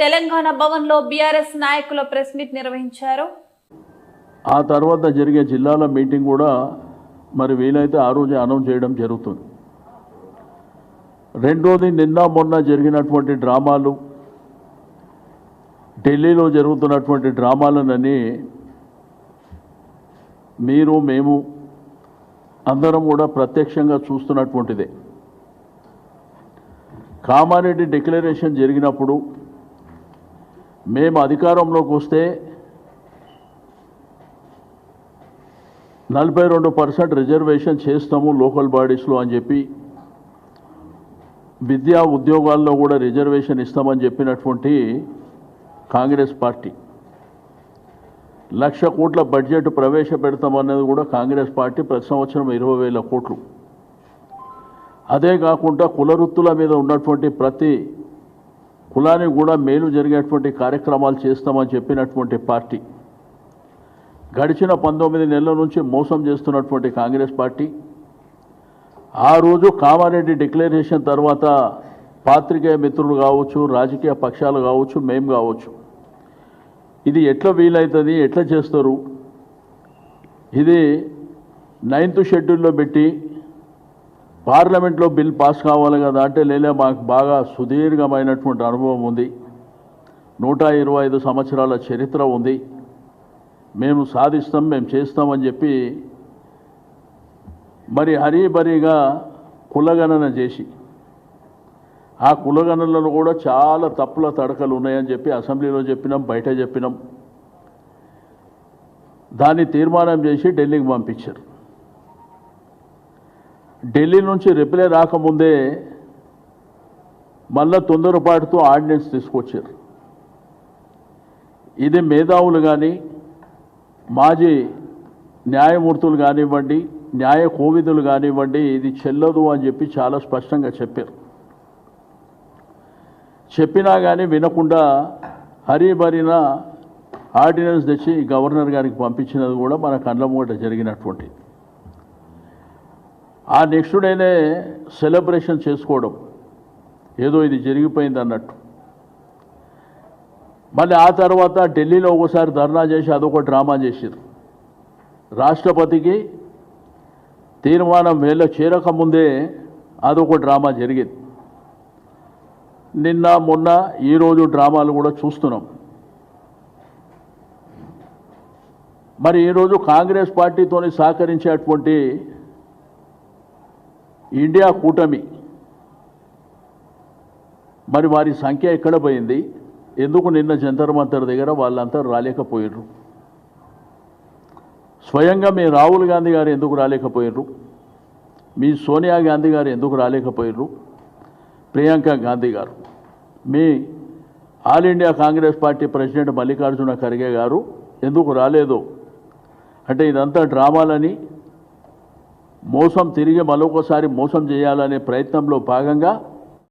తెలంగాణ భవన్లో బీఆర్ఎస్ నాయకుల press meet నిర్వహించారు. ఆ తర్వాత జరిగే జిల్లాల మీటింగ్ కూడా మరి వీలైతే ఆ రోజే అనౌన్స్ చేయడం జరుగుతుంది. రెండోది నిన్న మొన్న జరిగినటువంటి డ్రామాలు ఢిల్లీలో జరుగుతున్నటువంటి డ్రామాలనని మీరు మేము అందరం కూడా ప్రత్యక్షంగా చూస్తున్నటువంటిదే. కామారెడ్డి డిక్లరేషన్ జరిగినప్పుడు మేము అధికారంలోకి వస్తే నలభై రెండు పర్సెంట్ రిజర్వేషన్ చేస్తాము లోకల్ బాడీస్లో అని చెప్పి విద్యా ఉద్యోగాల్లో కూడా రిజర్వేషన్ ఇస్తామని చెప్పినటువంటి కాంగ్రెస్ పార్టీ. లక్ష కోట్ల బడ్జెట్ ప్రవేశపెడతామన్నది కూడా కాంగ్రెస్ పార్టీ ప్రతి సంవత్సరం ఇరవై వేల కోట్లు. అదే కాకుండా కుల వృత్తుల మీద ఉన్నటువంటి ప్రతి కులానికి కూడా మేలు జరిగేటువంటి కార్యక్రమాలు చేస్తామని చెప్పినటువంటి పార్టీ. గడిచిన పంతొమ్మిది నెలల నుంచి మోసం చేస్తున్నటువంటి కాంగ్రెస్ పార్టీ. ఆ రోజు కామారెడ్డి డిక్లరేషన్ తర్వాత పాత్రికేయ మిత్రులు కావచ్చు రాజకీయ పక్షాలు కావచ్చు మేము కావచ్చు. ఇది ఎట్లా వీలవుతుంది ఎట్లా చేస్తారు? ఇది నైన్త్ షెడ్యూల్లో పెట్టి పార్లమెంట్లో బిల్ పాస్ కావాలి కదా అంటే లేలే మాకు బాగా సుదీర్ఘమైనటువంటి అనుభవం ఉంది. నూట ఇరవై ఐదు సంవత్సరాల చరిత్ర ఉంది. మేము సాధిస్తాం మేము చేస్తామని చెప్పి మరి హరీబరీగా కులగణన చేసి ఆ కులగణనలో కూడా చాలా తప్పుల తడకలు ఉన్నాయని చెప్పి అసెంబ్లీలో చెప్పినాం బయట చెప్పినాం. దాన్ని తీర్మానం చేసి ఢిల్లీకి పంపించారు. ఢిల్లీ నుంచి రిప్లై రాకముందే మళ్ళా తొందరపాటుతో ఆర్డినెన్స్ తీసుకొచ్చారు. ఇది మేధావులు కానీ మాజీ న్యాయమూర్తులు కానివ్వండి న్యాయ కోవిదులు కానివ్వండి ఇది చెల్లదు అని చెప్పి చాలా స్పష్టంగా చెప్పారు. చెప్పినా కానీ వినకుండా హరిబరిన ఆర్డినెన్స్ తెచ్చి గవర్నర్ గారికి పంపించినది కూడా మన కళ్ళ ముంగట జరిగినటువంటిది. ఆ నెక్స్ట్ డేనే సెలబ్రేషన్ చేసుకోవడం. ఏదో ఇది జరిగిపోయింది అన్నట్టు. మళ్ళీ ఆ తర్వాత ఢిల్లీలో ఒకసారి ధర్నా చేసి అదొక డ్రామా చేశారు రాష్ట్రపతికి తీర్మానం వేళ చేరకముందే అదొక డ్రామా జరిగింది. నిన్న మొన్న ఈరోజు డ్రామాలు కూడా చూస్తున్నాం. మరి ఈరోజు కాంగ్రెస్ పార్టీతోని సహకరించేటువంటి ఇండియా కూటమి. మరి వారి సంఖ్య ఎక్కడ పోయింది? ఎందుకు నిన్న జంతర్ మంతర్ దగ్గర వాళ్ళంతా రాలేకపోయారు స్వయంగా మీ రాహుల్ గాంధీ గారు ఎందుకు రాలేకపోయారు మీ సోనియా గాంధీ గారు ఎందుకు రాలేకపోయారు ప్రియాంక గాంధీ గారు. మీ all India Congress party president Mallikarjuna Kharge garu ఎందుకు రాలేదు? అంటే ఇదంతా డ్రామాలని మోసం తిరిగి మరొకసారి మోసం చేయాలనే ప్రయత్నంలో భాగంగా